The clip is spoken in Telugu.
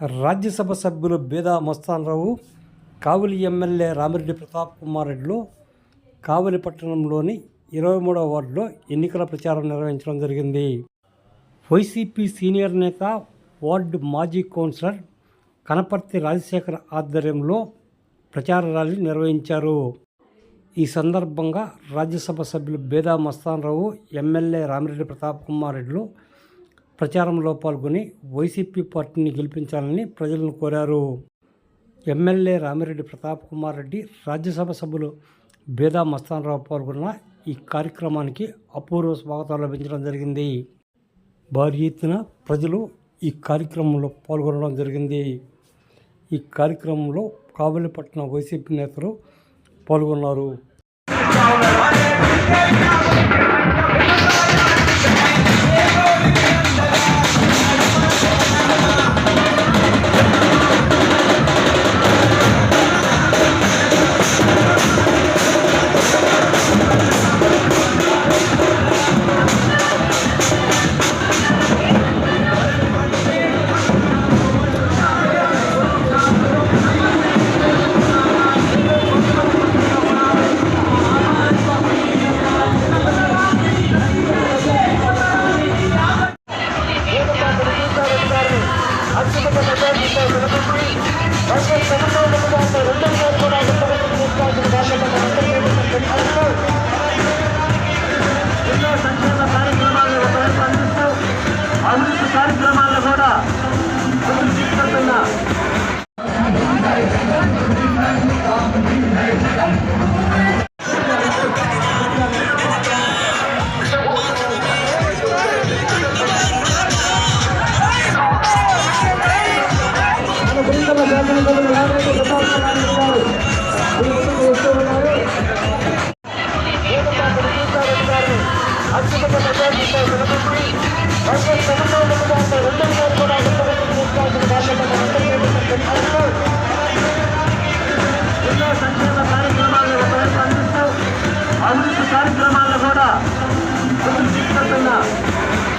రాజ్యసభ సభ్యులు బేదా మస్తానరావు కావలి ఎమ్మెల్యే రామిరెడ్డి ప్రతాప్ కుమార్ రెడ్డిలో కావలి పట్టణంలోని ఇరవై మూడవ వార్డులో ఎన్నికల ప్రచారం నిర్వహించడం జరిగింది. వైసీపీ సీనియర్ నేత వార్డు మాజీ కౌన్సిలర్ కనపర్తి రాజశేఖర్ ఆధ్వర్యంలో ప్రచార ర్యాలీ నిర్వహించారు. ఈ సందర్భంగా రాజ్యసభ సభ్యులు బేదా మస్తానరావు ఎమ్మెల్యే రామిరెడ్డి ప్రతాప్ కుమార్ రెడ్డిలు ప్రచారంలో పాల్గొని వైసీపీ పార్టీని గెలిపించాలని ప్రజలను కోరారు. ఎమ్మెల్యే రామిరెడ్డి ప్రతాప్ కుమార్ రెడ్డి రాజ్యసభ సభ్యులు బేదా మస్తానరావు పాల్గొన్న ఈ కార్యక్రమానికి అపూర్వ స్వాగతం లభించడం జరిగింది. భారీ ఎత్తున ప్రజలు ఈ కార్యక్రమంలో పాల్గొనడం జరిగింది. ఈ కార్యక్రమంలో కాబలిపట్నం వైసీపీ నేతలు పాల్గొన్నారు. అభివృద్ధి ఎన్నో సంక్షేమ కార్యక్రమాలను ఒకవైపు అందిస్తూ అభివృద్ధి కార్యక్రమాలను కూడా